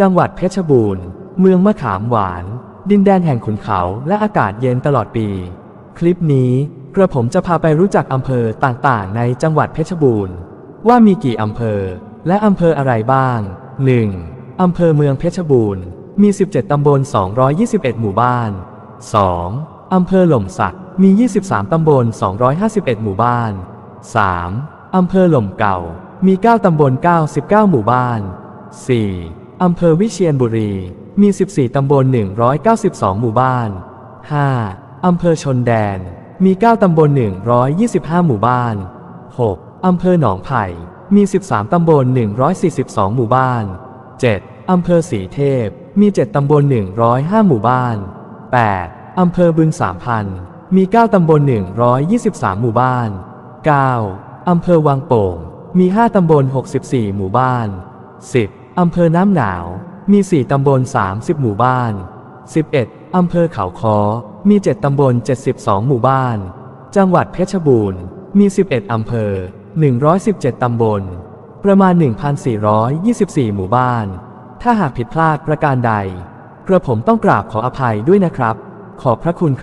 จังหวัดเพชรบูรณ์ เมืองมะขามหวาน ดินแดนแห่งขุนเขาและอากาศเย็นตลอดปี คลิปนี้กระผมจะพาไปรู้จักอำเภอต่างๆ ในจังหวัดเพชรบูรณ์ ว่ามีกี่อำเภอ และอำเภออะไรบ้าง 1. อำเภอเมืองเพชรบูรณ์ มี 17 ตำบล 221 หมู่บ้าน 2. อำเภอหล่มสักมี 23 ตำบล 251 หมู่บ้าน 3. อำเภอหล่มเก่า มี 9 ตำบล 99 หมู่บ้าน 4. อำเภอวิเชียรบุรี มี 14 ตำบล 192 หมู่บ้าน 5. อำเภอชนแดน มี 9 ตำบล 125 หมู่บ้าน 6. อำเภอหนองไผ่ มี 13 ตำบล 142 หมู่บ้าน 7. อำเภอสีเทพ มี 7 ตำบล 105 หมู่บ้าน 8. อำเภอบึงสามพัน มี 9 ตำบล 123 หมู่บ้าน 9. อำเภอวังโป่ง มี 5 ตำบล 64 หมู่บ้าน 10. อำเภอน้ำหนาว มี 4 ตำบล 30 หมู่บ้าน 11. อำเภอเขาคอ มี 7 ตำบล 72 หมู่บ้าน จังหวัดเพชรบูรณ์ มี 11 อำเภอ 117 ตำบล ประมาณ 1,424 หมู่บ้าน ถ้าหากผิดพลาดประการใด กระผมต้องกราบขออภัยด้วยนะครับ ขอบพระคุณ